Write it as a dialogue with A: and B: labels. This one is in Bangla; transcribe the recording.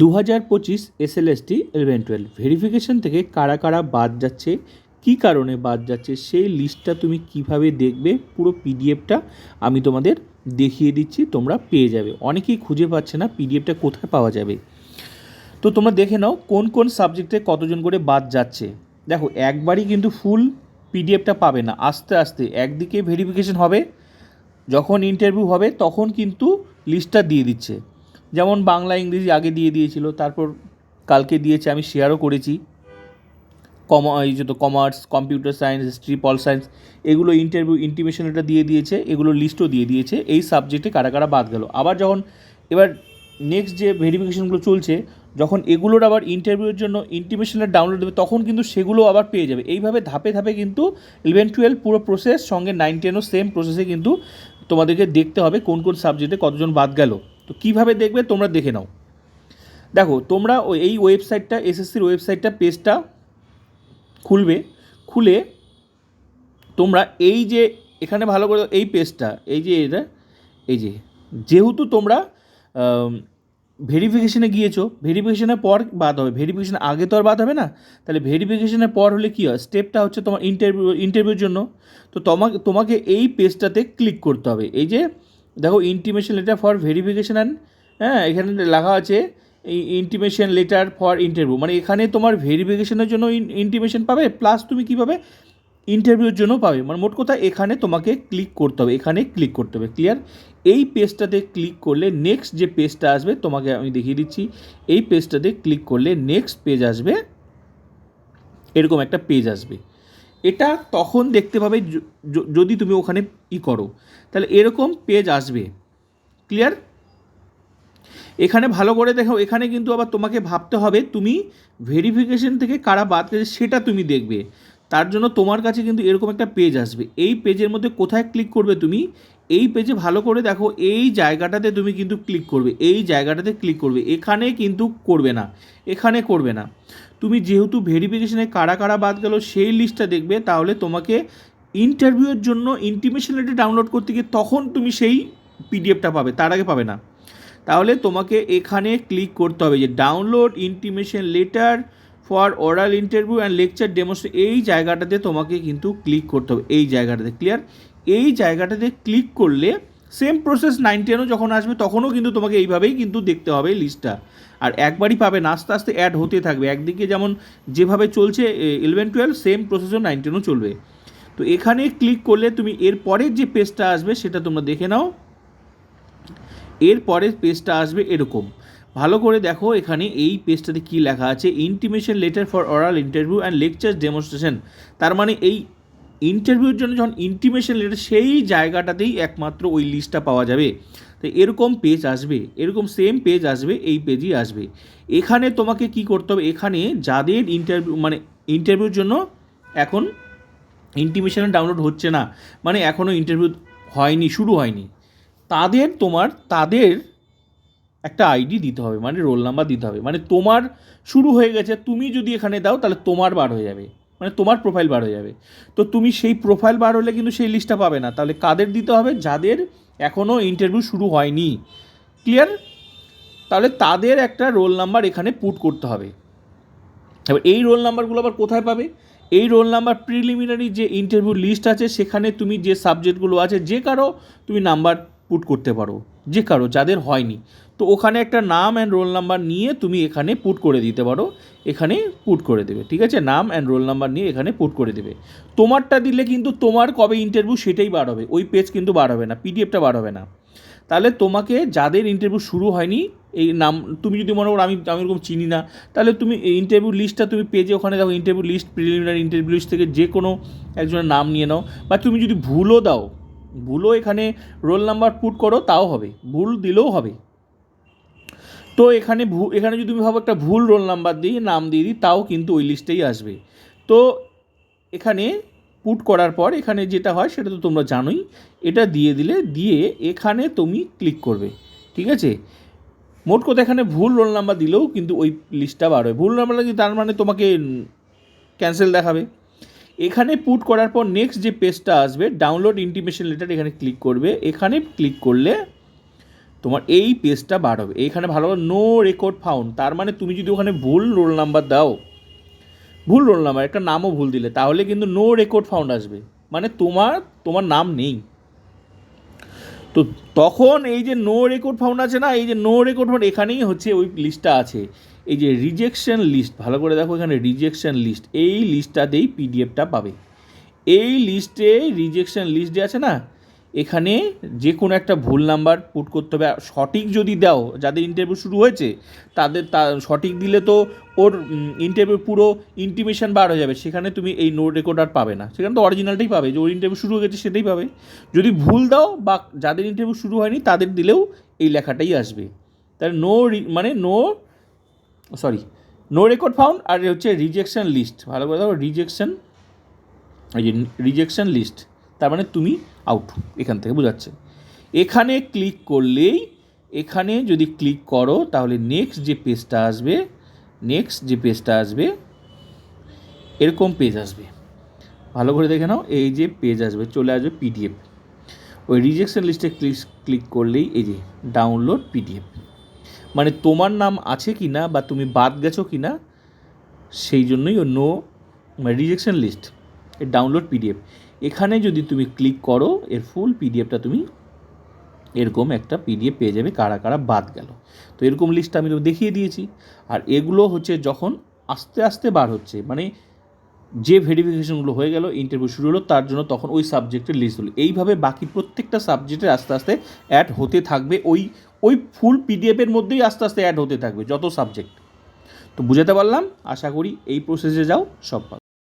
A: দু হাজার পঁচিশ এসএলএসটি ইলেভেন টুয়েলভ ভেরিফিকেশন থেকে কারা কারা বাদ যাচ্ছে, কী কারণে বাদ যাচ্ছে, সেই লিস্টটা তুমি কীভাবে দেখবে, পুরো পিডিএফটা আমি তোমাদের দেখিয়ে দিচ্ছি, তোমরা পেয়ে যাবে। অনেকেই খুঁজে পাচ্ছে না পিডিএফটা কোথায় পাওয়া যাবে। তো তোমরা দেখে নাও কোন কোন সাবজেক্টে কতজন করে বাদ যাচ্ছে। দেখো, একবারই কিন্তু ফুল পিডিএফটা পাবে না। আস্তে আস্তে একদিকে ভেরিফিকেশন হবে, যখন ইন্টারভিউ হবে, তখন কিন্তু লিস্টটা দিয়ে দিচ্ছে। যেমন বাংলা, ইংরেজি আগে দিয়ে দিয়েছিল, তারপর কালকে দিয়েছে, আমি শেয়ারও করেছি। কম, এই যত commerce computer science history pol science এগুলো ইন্টারভিউ ইন্টিমেশন এটা দিয়ে দিয়েছে, এগুলো লিস্টও দিয়ে দিয়েছে, এই সাবজেক্টে কারা কারা বাদ গেল। আবার যখন এবার নেক্সট যে ভেরিফিকেশনগুলো চলছে, যখন এগুলোর আবার ইন্টারভিউর জন্য ইন্টিমেশনের ডাউনলোড দেবে, তখন কিন্তু সেগুলো আবার পেয়ে যাবে। এইভাবে ধাপে ধাপে কিন্তু ইলেভেন টুয়েলভ পুরো প্রসেস সঙ্গে নাইন টেনও সেম প্রসেসে কিন্তু তোমাদেরকে দেখতে হবে কোন কোন সাবজেক্টে কতজন বাদ গেল। তো কীভাবে দেখবে তোমরা দেখে নাও। দেখো, তোমরা ওই এই ওয়েবসাইটটা, এসএসসির ওয়েবসাইটটা, পেজটা খুলবে, খুলে তোমরা এই যে এখানে ভালো করে এই পেজটা, এই যে এটা, এই যে, যেহেতু তোমরা ভেরিফিকেশানে গিয়েছো ভেরিফিকেশানের পর বাদ হবে ভেরিফিকেশান আগে তো আর বাদ হবে না? তাহলে ভেরিফিকেশানের পর হলে কী হয়? স্টেপটা হচ্ছে তোমার ইন্টারভিউ ইন্টারভিউর জন্য। তো তোমাকে তোমাকে এই পেজটাতে ক্লিক করতে হবে। এই যে দেখো ইন্টিমেশন লেটার ফর ভেরিফিকেশান হ্যাঁ এখানে লেখা আছে ইন্টিমেশন লেটার ফর ইন্টারভিউ মানে এখানে তোমার ভেরিফিকেশনের জন্য ইন্টিমেশন পাবে প্লাস তুমি কী পাবে? ইন্টারভিউর জন্য পাবে। মানে মোট কথা এখানে তোমাকে ক্লিক করতে হবে, এখানে ক্লিক করতে হবে ক্লিয়ার এই পেজটাতে ক্লিক করলে নেক্সট যে পেজটা আসবে, তোমাকে আমি দেখিয়ে দিচ্ছি, এই পেজটাতে ক্লিক করলে নেক্সট পেজ আসবে, এরকম একটা পেজ আসবে। এটা তখন দেখতে পাবে যদি তুমি ওখানে ই করো। তাহলে এরকম পেজ আসবে। ক্লিয়ার এখানে ভালো করে দেখো, এখানে কিন্তু আবার তোমাকে ভাবতে হবে তুমি ভেরিফিকেশন থেকে কারা বাদ গেছে সেটা তুমি দেখবে। তার জন্য তোমার কাছে কিন্তু এরকম একটা পেজ আসবে। এই পেজের মধ্যে কোথায় ক্লিক করবে তুমি? এই পেজে ভালো করে দেখো, এই জায়গাটাতে তুমি কিন্তু ক্লিক করবে। এই জায়গাটাতে ক্লিক করবে। এখানে কিন্তু করবে না। এখানে করবে না। তুমি যেহেতু ভেরিফিকেশনে কারা কারা বাদ গেল সেই লিস্টটা দেখবে, তাহলে তোমাকে ইন্টারভিউয়ের জন্য ইন্টিমেশন লেটার ডাউনলোড করতে গিয়ে তখন তুমি সেই পিডিএফটা পাবে, তার আগে পাবে না। তাহলে তোমাকে এখানে ক্লিক করতে হবে যে download intimation letter for oral interview and lecture demonstration এই জায়গাটাতে তোমাকে কিন্তু ক্লিক করতে হবে, এই জায়গাটাতে ক্লিয়ার এই জায়গাটাতে ক্লিক করলে সেম প্রসেস নাইন টেনও যখন আসবে, তখনও কিন্তু তোমাকে এইভাবেই কিন্তু দেখতে হবে লিস্টটা আর একবারই পাবে না, আস্তে আস্তে অ্যাড হতে থাকবে। একদিকে যেমন যেভাবে চলছে ইলেভেন টুয়েলভ সেম প্রসেসও নাইন টেনও চলবে। তো এখানে ক্লিক করলে তুমি এর পরের যে পেজটা আসবে, সেটা তোমরা দেখে নাও। এর পরের পেজটা আসবে এরকম। ভালো করে দেখো এখানে এই পেজটাতে কি লেখা আছে। Intimation letter for oral interview and lecture demonstration তার মানে এই ইন্টারভিউর জন্য যখন ইন্টিমেশন লেটার সেই জায়গাটাতেই একমাত্র ওই লিস্টটা পাওয়া যাবে। তো এরকম পেজ আসবে, এরকম সেম পেজ আসবে, এই পেজই আসবে। এখানে তোমাকে কি করতে হবে? এখানে যাদের ইন্টারভিউ মানে ইন্টারভিউর জন্য এখন ইন্টিমেশন ডাউনলোড হচ্ছে না মানে এখনও ইন্টারভিউ হয়নি, শুরু হয়নি, তাদের তোমার, তাদের একটা আইডি দিতে হবে মানে রোল নাম্বার দিতে হবে। মানে তোমার শুরু হয়ে গেছে, তুমি যদি এখানে দাও, তাহলে তোমার বার হয়ে যাবে। মানে তোমার প্রোফাইল বার হয়ে যাবে। তো তুমি সেই প্রোফাইল বার হলে কিন্তু সেই লিস্টটা পাবে না। তাহলে কাদের দিতে হবে? যাদের এখনও ইন্টারভিউ শুরু হয়নি। ক্লিয়ার তাহলে তাদের একটা রোল নাম্বার এখানে পুট করতে হবে। এবার এই রোল নাম্বারগুলো আবার কোথায় পাবে? এই রোল নাম্বার প্রিলিমিনারি যে ইন্টারভিউ লিস্ট আছে, সেখানে তুমি যে সাবজেক্টগুলো আছে, যে কারও তুমি নাম্বার পুট করতে পারো, যে কারও, যাদের হয়নি। তো ওখানে একটা নাম অ্যান্ড রোল নাম্বার নিয়ে তুমি এখানে পুট করে দিতে পারো, এখানে পুট করে দেবে, ঠিক আছে? নাম অ্যান্ড রোল নাম্বার নিয়ে এখানে পুট করে দেবে। তোমারটা দিলে কিন্তু তোমার কবে ইন্টারভিউ সেটাই বার হবে, ওই পেজ কিন্তু বার হবে না পিডিএফটা বার হবে না। তাহলে তোমাকে যাদের ইন্টারভিউ শুরু হয়নি, এই নাম, তুমি যদি মনে করো আমি আমি এরকম চিনি না, তাহলে তুমি ইন্টারভিউ লিস্টটা তুমি পেজে ওখানে দেখো interview list preliminary interview list থেকে যে কোনো একজনের নাম নিয়ে নাও, বা তুমি যদি ভুলও দাও ভুলও এখানে রোল নাম্বার পুট করো, তাও হবে। ভুল দিলেও হবে। তো এখানে ভু এখানে যদি তুমি ভাবো একটা ভুল রোল নাম্বার দিই নাম দিয়ে দিই, তাও কিন্তু ওই লিস্টেই আসবে। তো এখানে পুট করার পর এখানে যেটা হয়, সেটা তো তোমরা জানোই, এটা দিয়ে দিলে, দিয়ে এখানে তুমি ক্লিক করবে। ঠিক আছে? মোট কথা এখানে ভুল রোল নাম্বার দিলেও কিন্তু ওই লিস্টটা বার ভুল নাম্বার দিলে তার মানে তোমাকে ক্যান্সেল দেখাবে। এখানে পুট করার পর নেক্সট যে পেজটা আসবে ডাউনলোড ইন্টিমেশন লেটার এখানে ক্লিক করবে। এখানে ক্লিক করলে তোমার এই পেজটা বার হবে। এইখানে ভালো নো রেকর্ড ফাউন্ড তার মানে তুমি যদি ওখানে ভুল রোল নাম্বার দাও, ভুল রোল নাম্বার একটা নামও ভুল দিলে, তাহলে কিন্তু নো রেকর্ড ফাউন্ড আসবে। মানে তোমার তোমার নাম নেই। তো তখন এই যে নো রেকর্ড ফাউন্ড আছে না, এই যে নো রেকর্ড ফাউন্ড এখানেই হচ্ছে ওই লিস্টটা আছে। এই যে রিজেকশন লিস্ট ভালো করে দেখো এখানে রিজেকশন লিস্ট এই লিস্টটাতেই পিডিএফটা পাবে। এই লিস্টে রিজেকশন লিস্ট যে আছে না এখানে যে কোনো একটা ভুল নাম্বার পুট করতে হবে। সঠিক যদি দাও, যাদের ইন্টারভিউ শুরু হয়েছে, তাদের তা, সঠিক দিলে তো ওর ইন্টারভিউ পুরো ইন্টিমেশন বার হয়ে যাবে। সেখানে তুমি এই নোট রেকর্ড আর পাবে না। সেখানে তো অরিজিনালটাই পাবে। যে ওর ইন্টারভিউ শুরু হয়ে গেছে, সেটাই পাবে। যদি ভুল দাও বা যাদের ইন্টারভিউ শুরু হয়নি, তাদের দিলেও এই লেখাটাই আসবে। তাহলে নো মানে no sorry no record found আর হচ্ছে রিজেকশন লিস্ট ভালো করে দেখো রিজেকশন এই যে রিজেকশন লিস্ট তার মানে তুমি আউট এখান থেকে বোঝাচ্ছে। এখানে ক্লিক করলেই, এখানে যদি ক্লিক করো, তাহলে নেক্সট যে পেজটা আসবে নেক্সট যে পেজটা আসবে, এরকম পেজ আসবে। ভালো করে দেখে নাও, এই যে পেজ আসবে, চলে আসবে পিডিএফ ওই রিজেকশন লিস্টে ক্লিক ক্লিক করলেই এই যে ডাউনলোড পিডিএফ মানে তোমার নাম আছে কি না বা তুমি বাদ গেছো কি না সেই জন্যই ও নো মানে রিজেকশন লিস্ট ডাউনলোড পিডিএফ এখানে যদি তুমি ক্লিক করো, এর ফুল পিডিএফটা তুমি এরকম একটা পিডিএফ পেয়ে যাবে, কারা কারা বাদ গেল। তো এরকম লিস্ট আমি দেখিয়ে দিয়েছি। আর এগুলো হচ্ছে যখন আস্তে আস্তে বার হচ্ছে মানে যে ভেরিফিকেশনগুলো হয়ে গেল ইন্টারভিউ শুরু হলো, তার জন্য তখন ওই সাবজেক্টের লিস্ট হলো। এইভাবে বাকি প্রত্যেকটা সাবজেক্টে আস্তে আস্তে অ্যাড হতে থাকবে, ওই ওই ফুল পিডিএফের মধ্যেই আস্তে আস্তে অ্যাড হতে থাকবে, যত সাবজেক্ট তো বুঝাতে পারলাম? আশা করি এই প্রসেসে যাও, সব